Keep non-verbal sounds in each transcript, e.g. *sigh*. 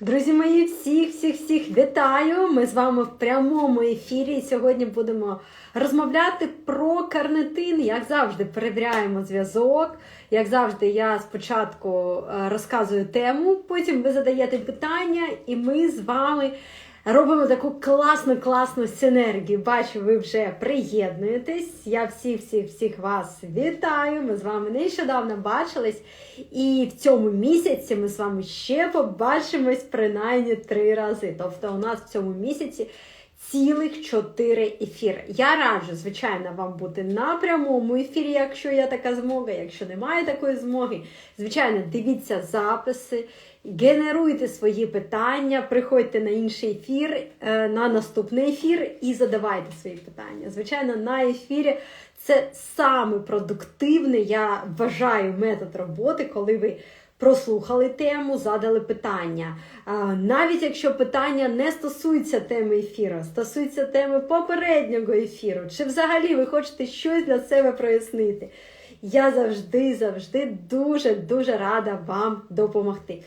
Друзі мої, всіх, всіх, всіх вітаю! Ми з вами в прямому ефірі. Сьогодні будемо розмовляти про карнитин. Як завжди, перевіряємо зв'язок. Як завжди, я спочатку е, розказую тему, потім ви задаєте питання, і ми з вами робимо таку класну, класну синергію. Бачу, ви вже приєднуєтесь. Я всіх, всіх, всіх вас вітаю. Ми з вами нещодавно бачились. І в цьому місяці ми з вами ще побачимось принаймні три рази. Тобто, у нас в цьому місяці цілих чотири ефіри. Я раджу, звичайно, вам бути на прямому ефірі, якщо є така змога. Якщо немає такої змоги, звичайно, дивіться записи. Генеруйте свої питання, приходьте на інший ефір, е, на наступний ефір і задавайте свої питання. Звичайно, на ефірі це саме продуктивний, я вважаю, метод роботи, коли ви прослухали тему, задали питання. Навіть якщо питання не стосується теми ефіру, стосується теми попереднього ефіру, чи взагалі ви хочете щось для себе прояснити. Я завжди, завжди дуже-дуже рада вам допомогти.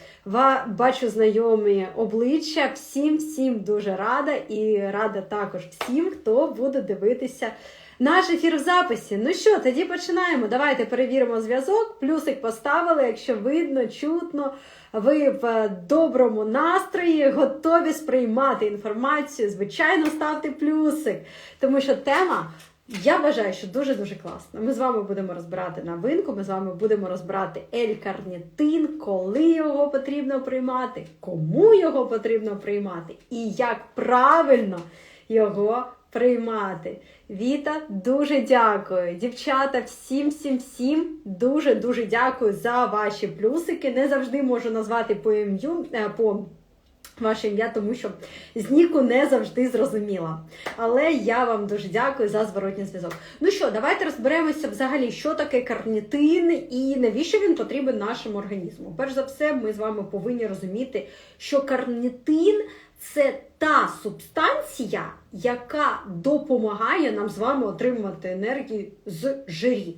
Бачу знайомі обличчя, всім, всім дуже рада і рада також всім, хто буде дивитися наш ефір в записі. Ну що, тоді починаємо. Давайте перевіримо зв'язок. Плюсик поставили, якщо видно, чутно. Ви в доброму настрої, готові сприймати інформацію. Звичайно, ставте плюсик, тому що тема. Я вважаю, що дуже-дуже класно. Ми з вами будемо розбирати новинку, ми з вами будемо розбирати L-карнітин, коли його потрібно приймати, кому його потрібно приймати і як правильно його приймати. Віта, дуже дякую. Дівчата, всім, всім, всім дуже-дуже дякую за ваші плюсики. Не завжди можу назвати по ім'ю. е, по Ваше ім'я, тому що з Ніку не завжди зрозуміла. Але я вам дуже дякую за зворотній зв'язок. Ну що, давайте розберемося взагалі, що таке карнітин і навіщо він потрібен нашому організму. Перш за все, ми з вами повинні розуміти, що карнітин це та субстанція, яка допомагає нам з вами отримувати енергію з жирів.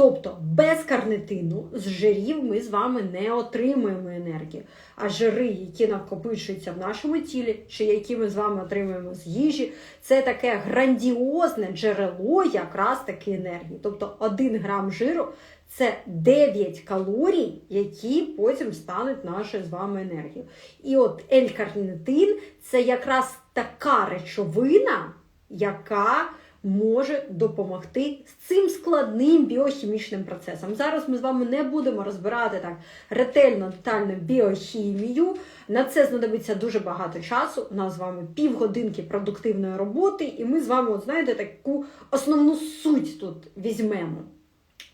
Тобто без карнитину з жирів ми з вами не отримуємо енергію. А жири, які накопичуються в нашому тілі, чи які ми з вами отримуємо з їжі, це таке грандіозне джерело якраз таки енергії. Тобто 1 грам жиру це 9 калорій, які потім стануть нашою з вами енергією. І от L-карнитин це якраз така речовина, яка може допомогти з цим складним біохімічним процесом. Зараз ми з вами не будемо розбирати так ретельно, детально біохімію. На це знадобиться дуже багато часу. У нас з вами півгодинки продуктивної роботи, і ми з вами, от знаєте, таку основну суть тут візьмемо.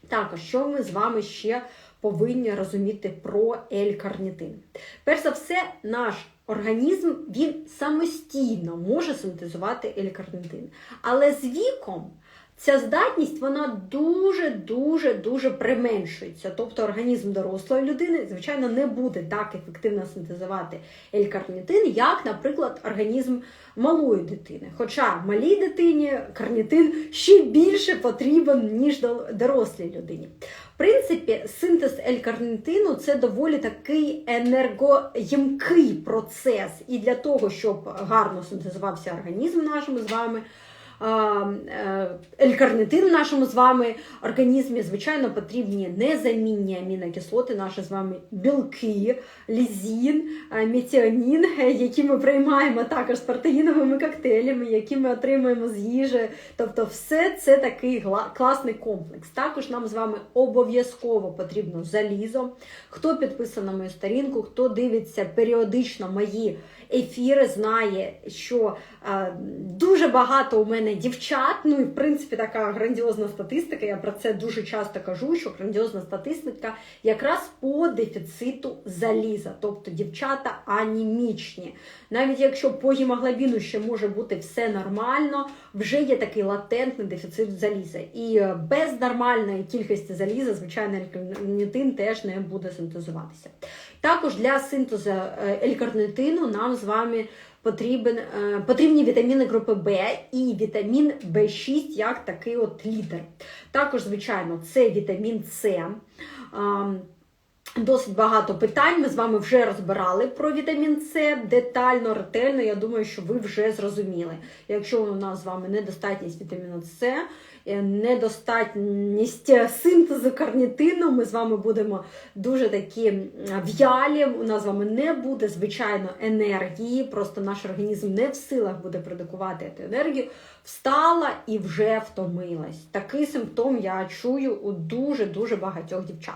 Також, що ми з вами ще повинні розуміти про L-карнітин? Перш за все, наш організм він самостійно може синтезувати L-карнітин. Але з віком ця здатність вона дуже-дуже дуже применшується. Тобто організм дорослої людини, звичайно, не буде так ефективно синтезувати L-карнітин, як, наприклад, організм малої дитини. Хоча малій дитині карнітин ще більше потрібен, ніж дорослій людині. Принципі, синтез L-карнітину це доволі такий енергоємкий процес. І для того, щоб гарно синтезувався організм нашим з вами. L-карнитин в нашому з вами організмі, звичайно, потрібні незамінні амінокислоти, наші з вами білки, лізін, метіонін, які ми приймаємо також з протеїновими коктейлями, які ми отримуємо з їжі. Тобто, все це такий класний комплекс. Також нам з вами обов'язково потрібно залізо. Хто підписаний на мою сторінку, хто дивиться періодично мої ефіри, знає, що е, дуже багато у мене дівчат. Ну і в принципі така грандіозна статистика. Я про це дуже часто кажу, що грандіозна статистика якраз по дефіциту заліза, тобто дівчата анімічні. Навіть якщо по гемоглобіну ще може бути все нормально, вже є такий латентний дефіцит заліза. І без нормальної кількості заліза, звичайно, L-карнітин теж не буде синтезуватися. Також для синтезу L-карнітину нам з вами потрібен, потрібні вітаміни групи В і вітамін В6 як такий от лідер. Також, звичайно, це вітамін С. Досить багато питань. Ми з вами вже розбирали про вітамін С детально, ретельно. Я думаю, що ви вже зрозуміли. Якщо у нас з вами недостатність вітаміну С, е, недостатність синтезу карнітину, ми з вами будемо дуже такі в'ялі. У нас з вами не буде звичайно енергії. Просто наш організм не в силах буде продукувати цю енергію. Встала і вже втомилась. Такий симптом я чую у дуже дуже багатьох дівчат.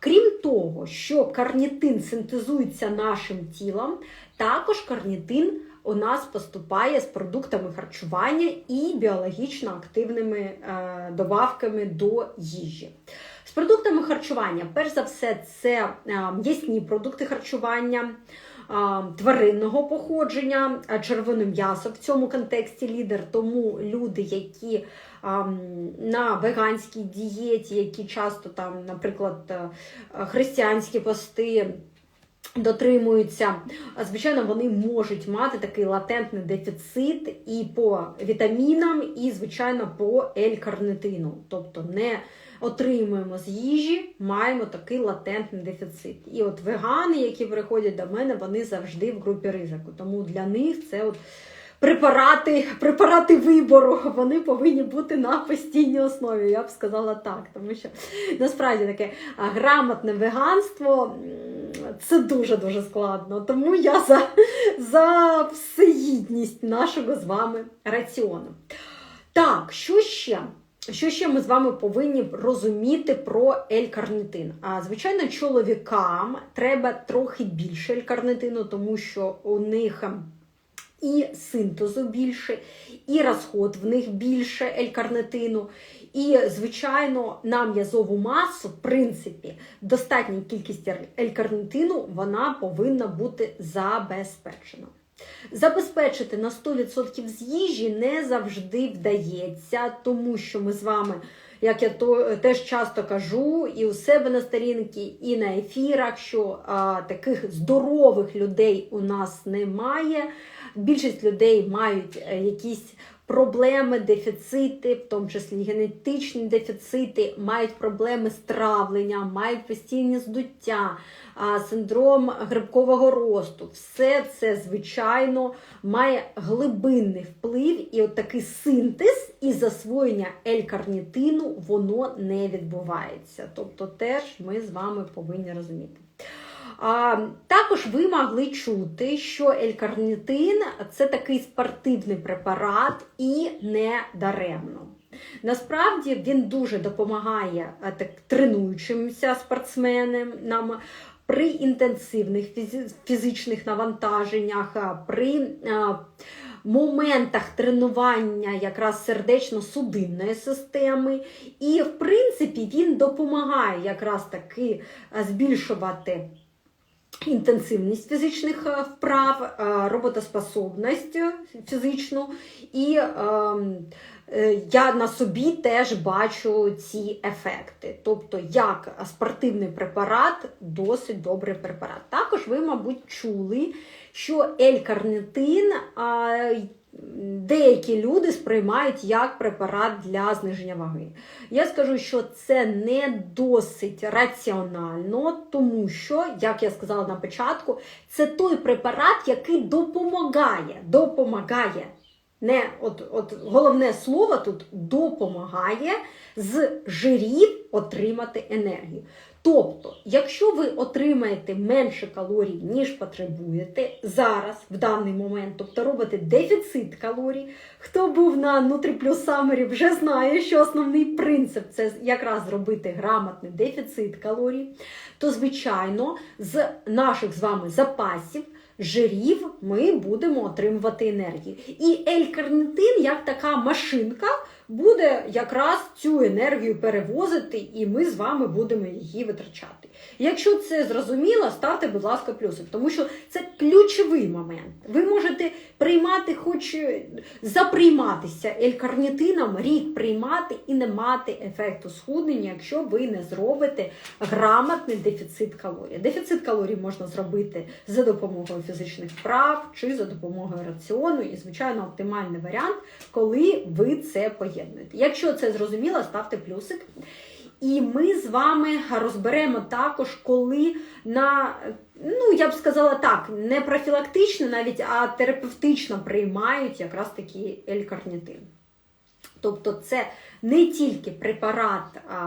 Крім того, що карнітин синтезується нашим тілом, також карнітин у нас поступає з продуктами харчування і біологічно активними е, добавками до їжі. З продуктами харчування, перш за все, це е, м'ясні продукти харчування. е, Тваринного походження, червоне м'ясо в цьому контексті лідер. Тому люди, які на веганській дієті, які часто там, наприклад, е, християнські пости дотримуються, звичайно, вони можуть мати такий латентний дефіцит і по вітамінам, і, звичайно, по L-карнитину. Тобто не отримуємо з їжі, маємо такий латентний дефіцит. І от вегани, які приходять до мене, вони завжди в групі ризику. Тому для них це от препарати, препарати вибору, вони повинні бути на постійній основі. Я б сказала так, тому що насправді таке грамотне веганство це дуже-дуже складно. Тому я за, за всеїдність нашого з вами раціону. Так, що ще? Що ще ми з вами повинні розуміти про L-карнитин? А звичайно, чоловікам треба трохи більше L-карнитину, тому що у них ем, і синтезу більше, і розход в них більше L-карнитину. І, звичайно, на м'язову масу, в принципі, достатня кількість L-карнитину вона повинна бути забезпечена. Забезпечити на 100% з їжі не завжди вдається, тому що ми з вами, як я то теж часто кажу, і у себе на сторінці, і на ефірах, що а, таких здорових людей у нас немає. Більшість людей мають е, якісь проблеми, дефіцити, в тому числі генетичні дефіцити, мають проблеми з травленням, мають постійні здуття, синдром грибкового росту. Все це, звичайно, має глибинний вплив, і от такий синтез і засвоєння L-карнітину воно не відбувається. Тобто, теж ми з вами повинні розуміти. Також ви могли чути, що L-карнітин це такий спортивний препарат і не даремно. Насправді він дуже допомагає так, тренуючимся спортсменам нам при інтенсивних фізичних навантаженнях, при а, моментах тренування якраз сердечно-судинної системи. І, в принципі, він допомагає якраз таки збільшувати інтенсивність фізичних е, вправ, е, роботоспособність фізичну. І е, я на собі теж бачу ці ефекти. Тобто, як спортивний препарат, досить добрий препарат. Також ви, мабуть, чули, що L-карнитин деякі люди сприймають як препарат для зниження ваги. Я скажу, що це не досить раціонально, тому що, як я сказала на початку, це той препарат, який допомагає, допомагає. Не, от, от головне слово тут допомагає з жирів отримати енергію. Тобто, якщо ви отримаєте менше калорій, ніж потребуєте зараз, в даний момент, тобто робите дефіцит калорій, хто був на NutriPlus Summer, вже знає, що основний принцип це якраз зробити грамотний дефіцит калорій, то, звичайно, з наших з вами запасів. Жирів ми будемо отримувати енергію. І L-карнитин, як така машинка, буде якраз цю енергію перевозити, і ми з вами будемо її витрачати. Якщо це зрозуміло, ставте, будь ласка, плюсик, тому що це ключовий момент. Ви можете приймати, хоч е, заприйматися L-карнітином, рік приймати і не мати ефекту схуднення, якщо ви не зробите грамотний дефіцит калорій. Дефіцит калорій можна зробити за допомогою фізичних вправ чи за допомогою раціону, і, звичайно, оптимальний варіант, коли ви це поєднуєте. Якщо це зрозуміло, ставте плюсик. І ми з вами розберемо також, коли на, ну я б сказала так, не профілактично навіть, а терапевтично приймають якраз таки L-карнітин. Тобто це не тільки препарат а,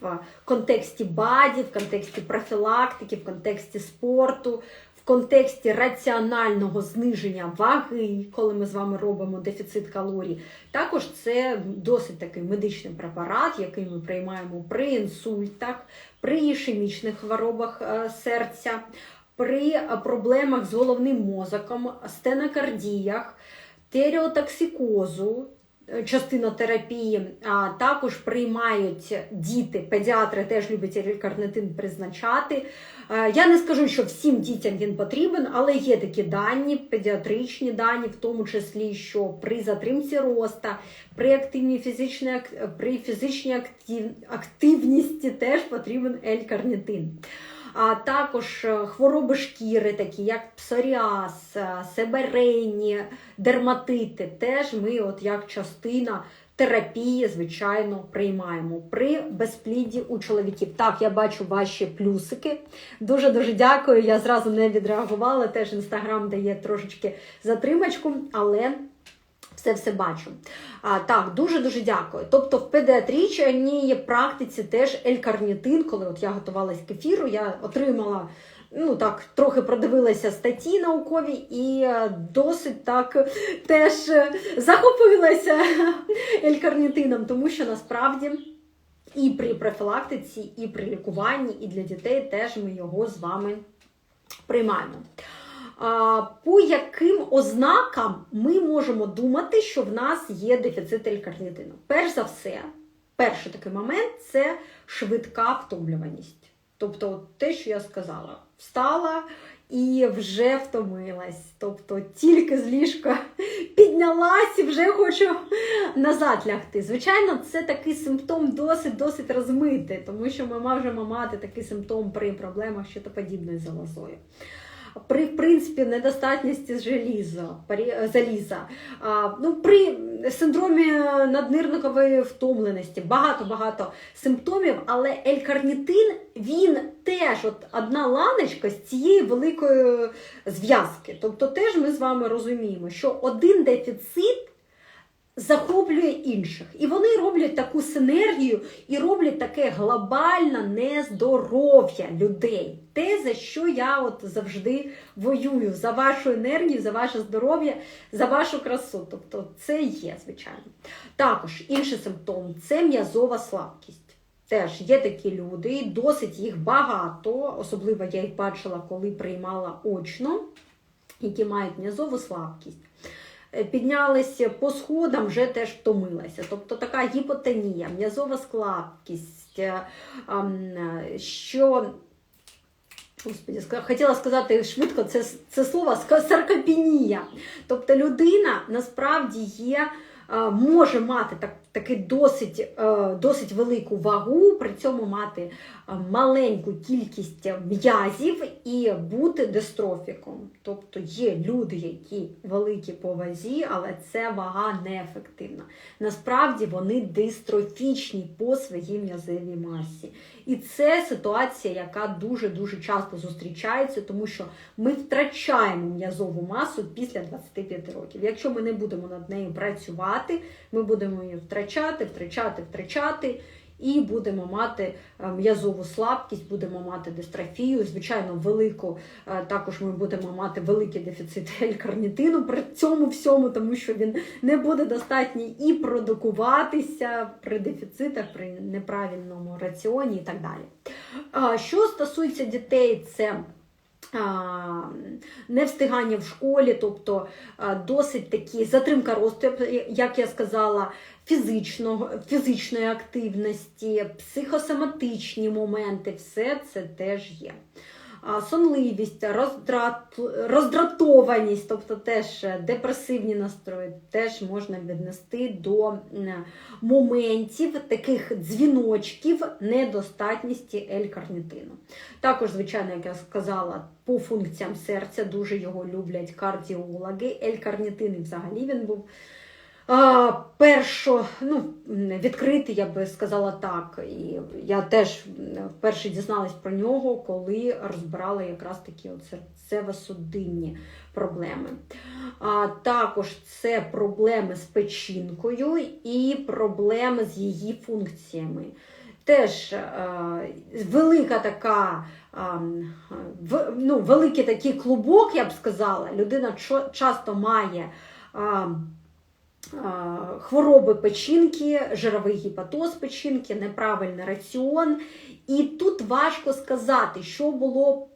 в контексті БАДі, в контексті профілактики, в контексті спорту, контексті раціонального зниження ваги, коли ми з вами робимо дефіцит калорій. Також це досить такий медичний препарат, який ми приймаємо при інсультах, при ішемічних хворобах е, серця, при проблемах з головним мозоком, стенокардіях, тереотоксикозу, частина терапії, а також приймають діти, педіатри теж люблять карнитин призначати. Я не скажу, що всім дітям він потрібен, але є такі дані, педіатричні дані, в тому числі, що при затримці роста, при активній фізичній при фізичній актив, активності теж потрібен L-карнітин а також е, хвороби шкіри, такі як псоріаз, е, себерейні, дерматити. Теж ми, от як частина терапії, звичайно, приймаємо при безпліді у чоловіків. Так, я бачу ваші плюсики. Дуже-дуже дякую. Я зразу не відреагувала. Теж інстаграм дає трошечки затримачку, але все все бачу. А, Так, дуже-дуже дякую. Тобто в педіатричній практиці теж елькарнітин, коли от я готувалась к ефіру, я отримала. Ну так, трохи продивилася статті наукові і е, досить так теж захопилася елькарнітином, тому що насправді і при профілактиці, і при лікуванні, і для дітей теж ми його з вами приймаємо по яким ознакам ми можемо думати, що в нас є дефіцит L-карнітину? Перш за все, перший такий момент це швидка втомлюваність. Тобто, те, що я сказала, встала і вже втомилась. Тобто тільки з ліжка *laughs* піднялась і вже хочу назад лягти. Звичайно, це такий симптом досить-досить розмитий, тому що ми можемо мати такий симптом при проблемах щитоподібною залозою при в принципі недостатності желіза, заліза, ну, при синдромі наднирникової втомленості, багато-багато симптомів, але елькарнітин він теж от одна ланочка з цієї великої зв'язки. Тобто теж ми з вами розуміємо, що один дефіцит захоплює інших. І вони роблять таку синергію і роблять таке глобальне нездоров'я людей. Те, за що я от завжди воюю, за вашу енергію, за ваше здоров'я, за вашу красу. Тобто це є, звичайно. Також інший симптом це м'язова слабкість. Теж є такі люди, досить їх багато, особливо я їх бачила, коли приймала очно, які мають м'язову слабкість. Е, піднялися по сходам, вже теж втомилася. Тобто така гіпотонія, м'язова слабкість, е, е, що. Господи, хотіла сказати швидко це це слово саркопенія. Тобто людина насправді є може мати так, таки досить досить велику вагу, при цьому мати маленьку кількість м'язів і бути дистрофіком. Тобто є люди, які великі по вазі, але це вага неефективна. Насправді вони дистрофічні по своїй м'язевій масі. І це ситуація, яка дуже-дуже часто зустрічається, тому що ми втрачаємо м'язову масу після 25 років. Якщо ми не будемо над нею працювати, ми будемо її втрачати, втрачати, втрачати. І будемо мати е, м'язову слабкість, будемо мати дистрофію, звичайно, велику. Е, також ми будемо мати великий дефіцит *laughs* елькарнітину при цьому всьому, тому що він не буде достатній і продукуватися при дефіцитах, при неправильному раціоні і так далі. Що стосується дітей, це Невстигання в школі, тобто досить такі затримка росту, як я сказала, фізичного, фізичної активності, психосоматичні моменти, все це теж є сонливість, роздрат, роздратованість, тобто теж депресивні настрої, теж можна віднести до моментів таких дзвіночків недостатності L-карнітину. Також, звичайно, як я сказала, по функціям серця дуже його люблять кардіологи. L-карнітин взагалі він був першо, ну, відкритий, я би сказала так. І я теж вперше дізналась про нього, коли розбирала якраз такі серцево-судинні проблеми. А, Також це проблеми з печінкою і проблеми з її функціями. Теж а, велика така, а, в, ну, великий такий клубок, я б сказала, людина часто має. А, Хвороби печінки, жировий гіпатоз печінки, неправильний раціон. І тут важко сказати, що було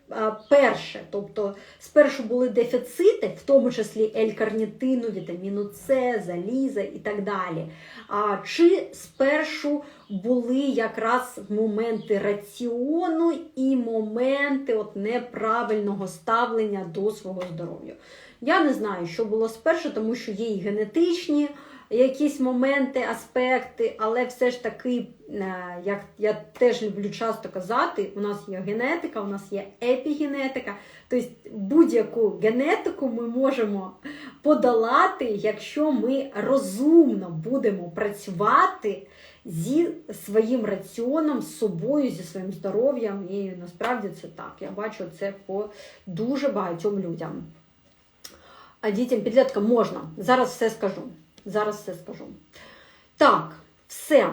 перше. Тобто, спершу були дефіцити, в тому числі L-карнітину, вітаміну С, заліза і так далі. А чи спершу були якраз моменти раціону і моменти от неправильного ставлення до свого здоров'я? Я не знаю, що було спершу, тому що є і генетичні якісь моменти, аспекти, але все ж таки, е, як я теж люблю часто казати, у нас є генетика, у нас є епігенетика. Тобто будь-яку генетику ми можемо подолати, якщо ми розумно будемо працювати зі своїм раціоном, з собою, зі своїм здоров'ям. І насправді це так. Я бачу це по дуже багатьом людям. А дітям підліткам можна. Зараз все скажу. Зараз все скажу. Так, все.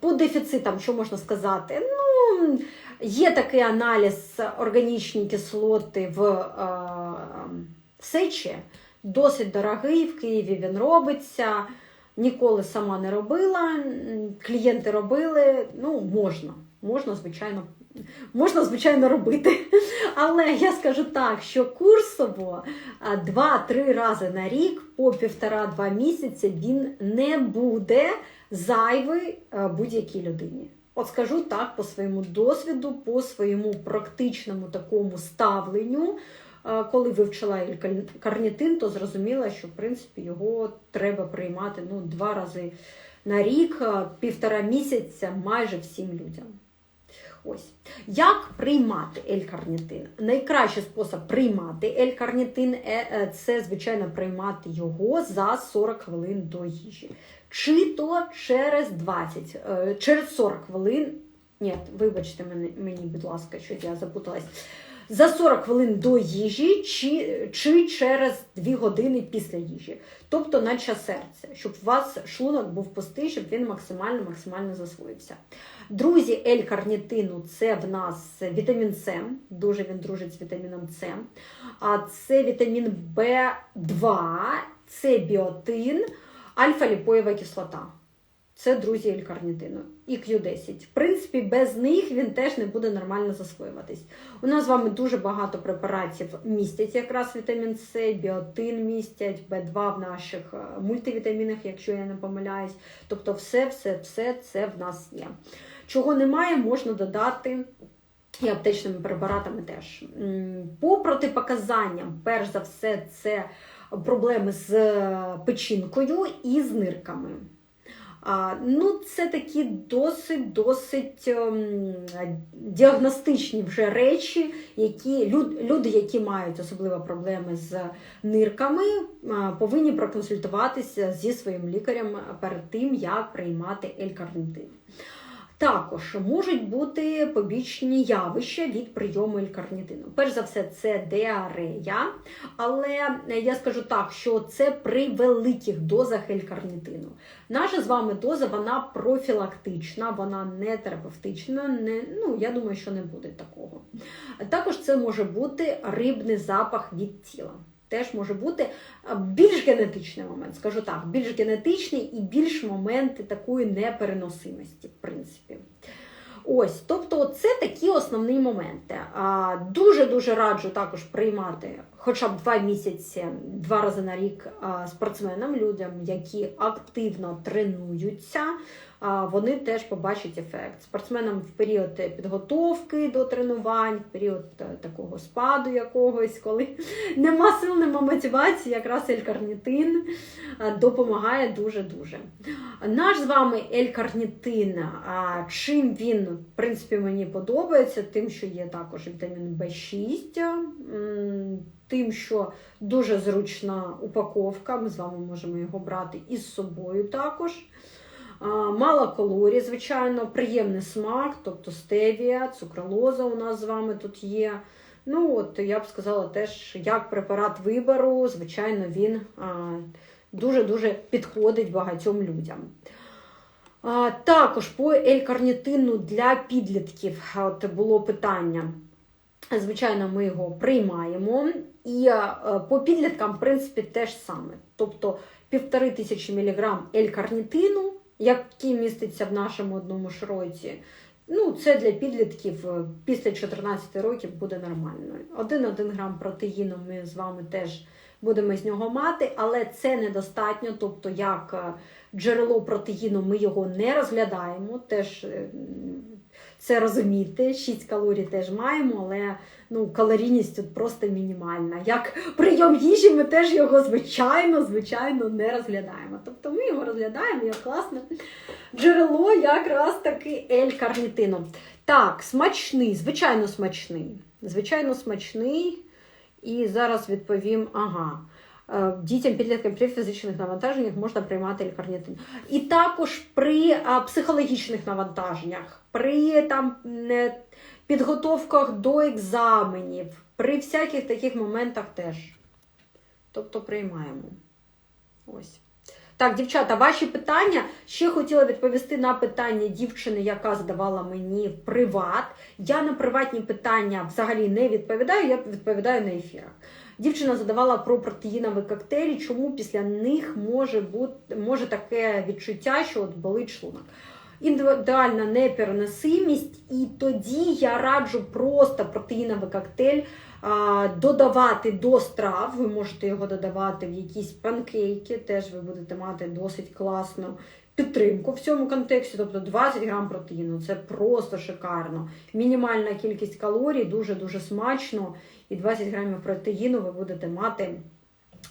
По дефіцитам, що можна сказати? Ну, Є такий аналіз органічні кислоти в е, сечі, досить дорогий, в Києві він робиться. Ніколи сама не робила, клієнти робили, ну, можна, можна, звичайно, можна, звичайно, робити. Але я скажу так, що курсово 2-3 рази на рік по півтора-два місяці він не буде зайвий будь-якій людині. От скажу так, по своєму досвіду, по своєму практичному такому ставленню. Коли вивчила карнітин, то зрозуміла, що в принципі його треба приймати ну, два рази на рік, півтора місяця майже всім людям. Ось. Як приймати L-карнітин? Найкращий спосіб приймати L-карнітин е, е, це, звичайно, приймати його за 40 хвилин до їжі. Чи то через 20, е, через 40 хвилин. Ні, вибачте мені, будь ласка, що я запуталась за 40 хвилин до їжі, чи чи через 2 години після їжі. Тобто на час серця, щоб у вас шлунок був пустий, щоб він максимально максимально засвоївся. Друзі, L-карнітину це в нас вітамін С, дуже він дружить з вітаміном С. А це вітамін В2, це біотин, альфа-ліпоєва кислота. Це друзі L-карнітину і Q10. В принципі, без них він теж не буде нормально засвоюватись. У нас з вами дуже багато препаратів містять якраз вітамін С, біотин містять, В2 в наших е, мультивітамінах, якщо я не помиляюсь. Тобто, все-все-все це в нас є. Чого немає, можна додати. І аптечними препаратами теж. По протипоказанням, перш за все, це проблеми з е, печінкою і з нирками. Ну, Це такі досить-досить ем, діагностичні вже речі, які люди, які мають особливо проблеми з нирками, повинні проконсультуватися зі своїм лікарем перед тим, як приймати L-карнитин. Також можуть бути побічні явища від прийому елькарнітину. Перш за все, це діарея, але я скажу так, що це при великих дозах елькарнітину. Наша з вами доза вона профілактична, вона не терапевтична. Не, ну, Я думаю, що не буде такого. Також це може бути рибний запах від тіла теж може бути більш генетичний момент, скажу так, більш генетичний і більш моменти такої непереносимості, в принципі. Ось, тобто, це такі основні моменти. Дуже-дуже раджу також приймати хоча б два місяці, два рази на рік спортсменам, людям, які активно тренуються. вони теж побачать ефект. Спортсменам в період підготовки до тренувань, в період е, такого спаду якогось, коли *laughs* нема сил, нема мотивації, якраз елькарнітин допомагає дуже-дуже. Наш з вами елькарнітин, чим він, в принципі, мені подобається, тим, що є також вітамін В6, тим, що дуже зручна упаковка, ми з вами можемо його брати із собою також. Мало калорій, звичайно, приємний смак, тобто стевія, цукролоза у нас з вами тут є. Ну, от Я б сказала теж, як препарат вибору, звичайно, він дуже-дуже підходить багатьом людям. Також по елькарнітину для підлітків от було питання. Звичайно, ми його приймаємо. І по підліткам, в принципі, теж саме. Тобто півтори тисячі міліграм елькарнітину який міститься в нашому одному шроці. Ну, це для підлітків е, після 14 років буде нормально. 1-1 грам протеїну ми з вами теж будемо з нього мати, але це недостатньо. Тобто, як е, джерело протеїну ми його не розглядаємо. Теж е, це розуміти. 6 калорій теж маємо, але ну, калорійність тут просто мінімальна. Як прийом їжі, ми теж його, звичайно, звичайно, не розглядаємо. Тобто ми його розглядаємо як класне джерело, якраз таки ель-карнітину. Так, смачний, звичайно, смачний. Звичайно, смачний. І зараз відповім, ага. Е, дітям підліткам при фізичних навантаженнях можна приймати лікарнітин. І також при психологічних навантаженнях, при там підготовках до екзаменів, при всяких таких моментах теж. Тобто приймаємо. Ось. Так, дівчата, ваші питання. Ще хотіла відповісти на питання дівчини, яка задавала мені в приват. Я на приватні питання взагалі не відповідаю, я відповідаю на ефірах. Дівчина задавала про протеїнові коктейлі, чому після них може бути може таке відчуття, що от болить шлунок. Індивідуальна непереносимість, і тоді я раджу просто протеїновий коктейль додавати до страв. Ви можете його додавати в якісь панкейки, теж ви будете мати досить класну підтримку в цьому контексті, тобто 20 грам протеїну це просто шикарно. Мінімальна кількість калорій, дуже-дуже смачно і 20 грамів протеїну ви будете мати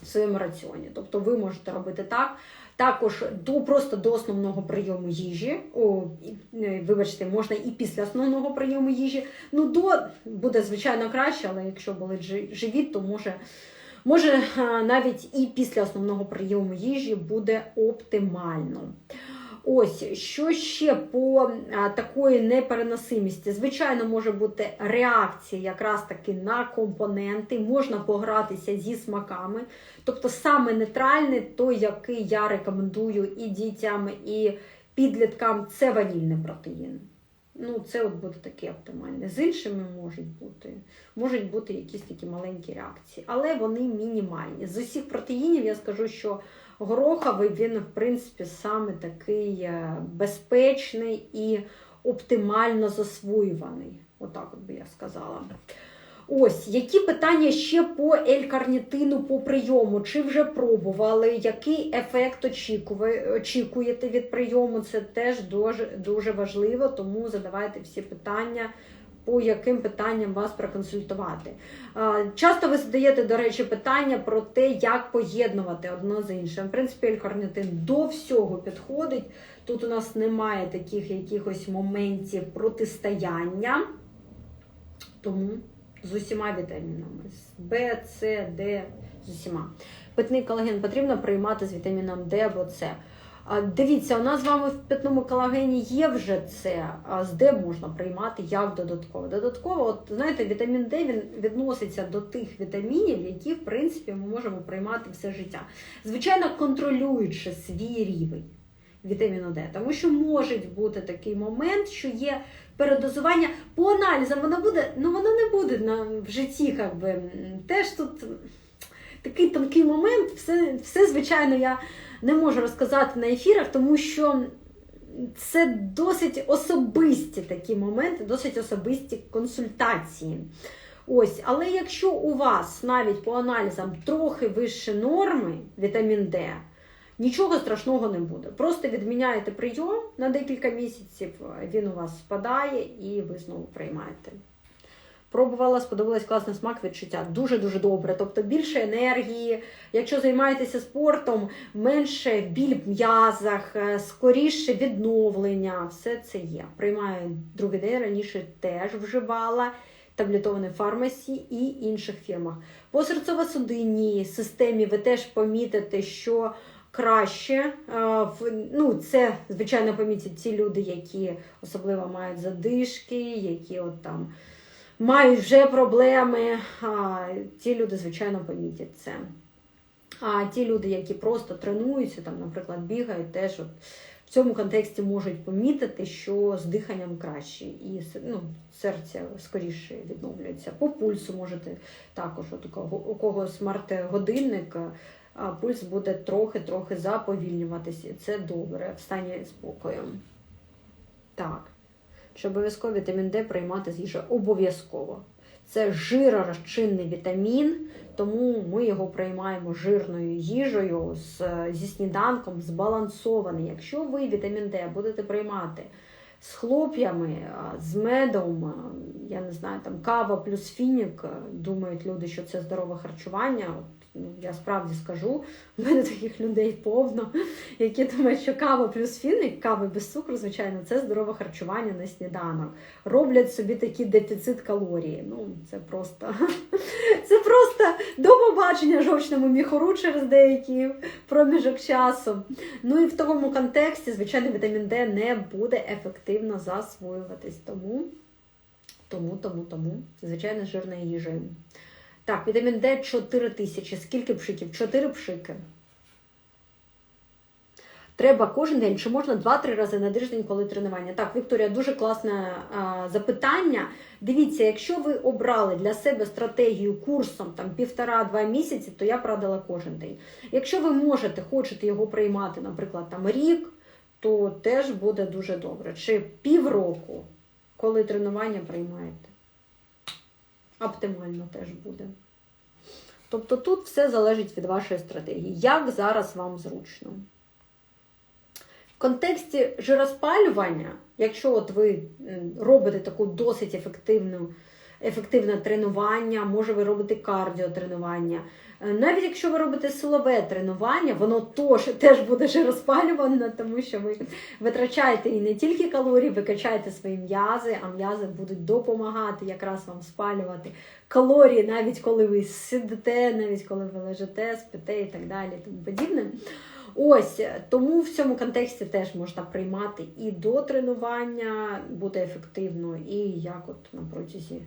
в своєму раціоні. Тобто ви можете робити так. Також до просто до основного прийому їжі, о, е, вибачте, можна і після основного прийому їжі. Ну, до буде, звичайно, краще, але якщо болить живіт, то може може навіть і після основного прийому їжі буде оптимально. Ось, що ще по такої непереносимості? Звичайно, може бути реакція якраз таки на компоненти, можна погратися зі смаками. Тобто саме нейтральний, той, який я рекомендую і дітям, і підліткам, це ванільний протеїн. Ну, це от буде таке оптимальне. З іншими можуть бути можуть бути якісь такі маленькі реакції, але вони мінімальні. З усіх протеїнів я скажу, що гороховий він, в принципі, саме такий е, безпечний і оптимально засвоюваний. Отак от би я сказала. Ось, які питання ще по елькарнітину по прийому? Чи вже пробували? Який ефект очікуєте від прийому? Це теж дуже, дуже важливо, тому задавайте всі питання по яким питанням вас проконсультувати. Часто ви задаєте, до речі, питання про те, як поєднувати одно з іншим. В принципі, елькарнітин до всього підходить. Тут у нас немає таких якихось моментів протистояння, тому з усіма вітамінами: з Б, С, Д, з усіма. Питний колаген потрібно приймати з вітаміном Д або С. Дивіться, у нас з вами в питному колагені є вже це, з Д можна приймати як додатково. Додатково, от знаєте, вітамін Д він відноситься до тих вітамінів, які, в принципі, ми можемо приймати все життя. Звичайно, контролюючи свій рівень вітаміну Д, тому що може бути такий момент, що є передозування по аналізам, воно буде, ну воно не буде на, в житті, як би, теж тут такий тонкий момент, все, все звичайно, я не можу розказати на ефірах, тому що це досить особисті такі моменти, досить особисті консультації. Ось, Але якщо у вас навіть по аналізам трохи вище норми вітамін Д, Нічого страшного не буде. Просто відміняєте прийом на декілька місяців, він у вас спадає і ви знову приймаєте. Пробувала, сподобалась класний смак відчуття. Дуже-дуже добре. Тобто більше енергії. Якщо займаєтеся спортом, менше біль в м'язах, е, скоріше відновлення. Все це є. Приймаю другий день раніше теж вживала таблетований фармасі і інших фірмах. По серцево-судинній системі ви теж помітите, що краще. Е, Ну, це, звичайно, помітять ті люди, які особливо мають задишки, які от там мають вже проблеми. А, ті люди, звичайно, помітять це. А ті люди, які просто тренуються, там, наприклад, бігають, теж от в цьому контексті можуть помітити, що з диханням краще, і ну, серце скоріше відновлюється. По пульсу можете також, от у кого, смарт-годинник, а пульс буде трохи-трохи заповільнюватися. Це добре в стані спокою. Так. Чи обов'язково вітамін Д приймати з їжі? Обов'язково. Це жиророзчинний вітамін, тому ми його приймаємо жирною їжею з, зі сніданком, збалансований. Якщо ви вітамін Д будете приймати з хлоп'ями, з медом, я не знаю, там кава плюс фінік, думають люди, що це здорове харчування. Ну, я справді скажу, в мене таких людей повно, які думають, що кава плюс фінік, кава без цукру, звичайно, це здорове харчування на сніданок. Роблять собі такий дефіцит калорії. Ну, це просто, *laughs* це просто до побачення жовчному міхору через деякий проміжок часу. Ну і в тому контексті, звичайно, вітамін Д не буде ефективно засвоюватись. Тому, тому, тому, тому, звичайно, жирною їжею. Так, вітамін Д 4 тисячі. Скільки пшиків? 4 пшики. Треба кожен день, чи можна 2-3 рази на тиждень, коли тренування? Так, Вікторія, дуже класне а, запитання. Дивіться, якщо ви обрали для себе стратегію курсом там півтора-два місяці, то я б кожен день. Якщо ви можете, хочете його приймати, наприклад, там рік, то теж буде дуже добре. Чи півроку, коли тренування приймаєте. Оптимально теж буде. Тобто тут все залежить від вашої стратегії. Як зараз вам зручно? В контексті жироспалювання, якщо от ви робите таку досить ефективну, ефективне тренування, може ви робите кардіотренування, навіть якщо ви робите силове тренування, воно теж, теж буде жироспалюване, тому що ви витрачаєте і не тільки калорії, ви качаєте свої м'язи, а м'язи будуть допомагати якраз вам спалювати калорії, навіть коли ви сидите, навіть коли ви лежите, спите і так далі, тому подібне. Ось тому в цьому контексті теж можна приймати і до тренування буде ефективно, і як от на протязі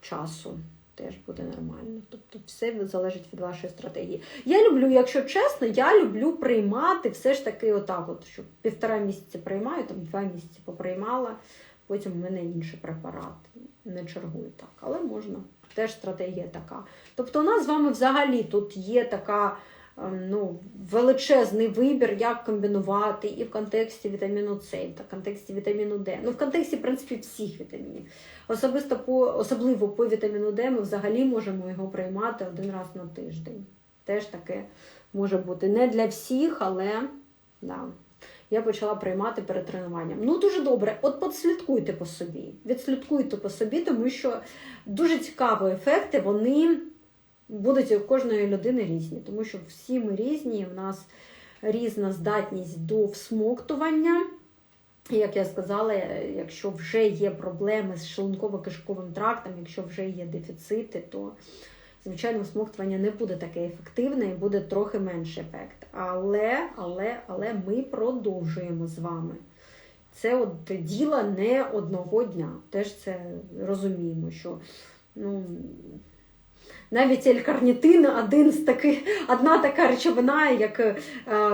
часу теж буде нормально. Тобто все залежить від вашої стратегії. Я люблю, якщо чесно, я люблю приймати все ж таки отак, от, що півтора місяці приймаю, там два місяці поприймала, потім у мене інший препарат. Не чергую так, але можна. Теж стратегія така. Тобто, у нас з вами взагалі тут є така ну, величезний вибір, як комбінувати і в контексті вітаміну С, і в контексті вітаміну Д. Ну, в контексті, в принципі, всіх вітамінів. Особисто по, особливо по вітаміну Д ми взагалі можемо його приймати один раз на тиждень. Теж таке може бути не для всіх, але да. я почала приймати перед тренуванням. Ну, дуже добре. От подслідкуйте по собі. Відслідкуйте по собі, тому що дуже цікаві ефекти, вони будуть у кожної людини різні, тому що всі ми різні, в нас різна здатність до всмоктування. Як я сказала, якщо вже є проблеми з шлунково-кишковим трактом, якщо вже є дефіцити, то звичайно всмоктування не буде таке ефективне і буде трохи менший ефект. Але, але, але ми продовжуємо з вами. Це от діло не одного дня. Теж це розуміємо, що ну, навіть елькарнітин один з таких, одна така речовина, як е,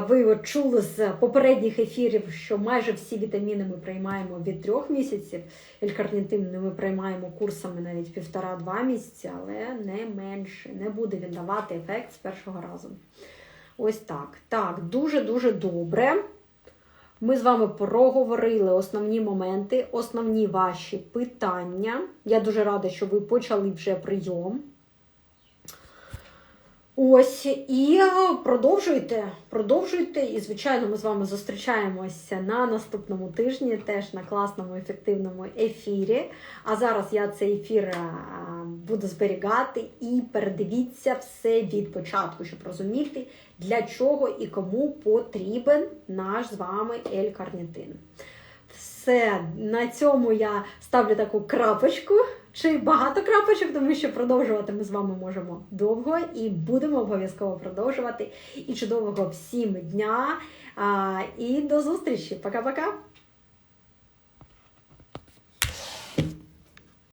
ви от чули з попередніх ефірів, що майже всі вітаміни ми приймаємо від трьох місяців. Елькарнітин ми приймаємо курсами навіть півтора-два місяці, але не менше. Не буде він давати ефект з першого разу. Ось так. Так, дуже-дуже добре. Ми з вами проговорили основні моменти, основні ваші питання. Я дуже рада, що ви почали вже прийом. Ось і е, продовжуйте, продовжуйте. І, звичайно, ми з вами зустрічаємося на наступному тижні, теж на класному ефективному ефірі. А зараз я цей ефір е, буду зберігати і передивіться все від початку, щоб розуміти, для чого і кому потрібен наш з вами L-карнітин. Все, на цьому я ставлю таку крапочку, чи багато крапочок, тому що продовжувати ми з вами можемо довго і будемо обов'язково продовжувати. І чудового всім дня. І до зустрічі. Пока-пока.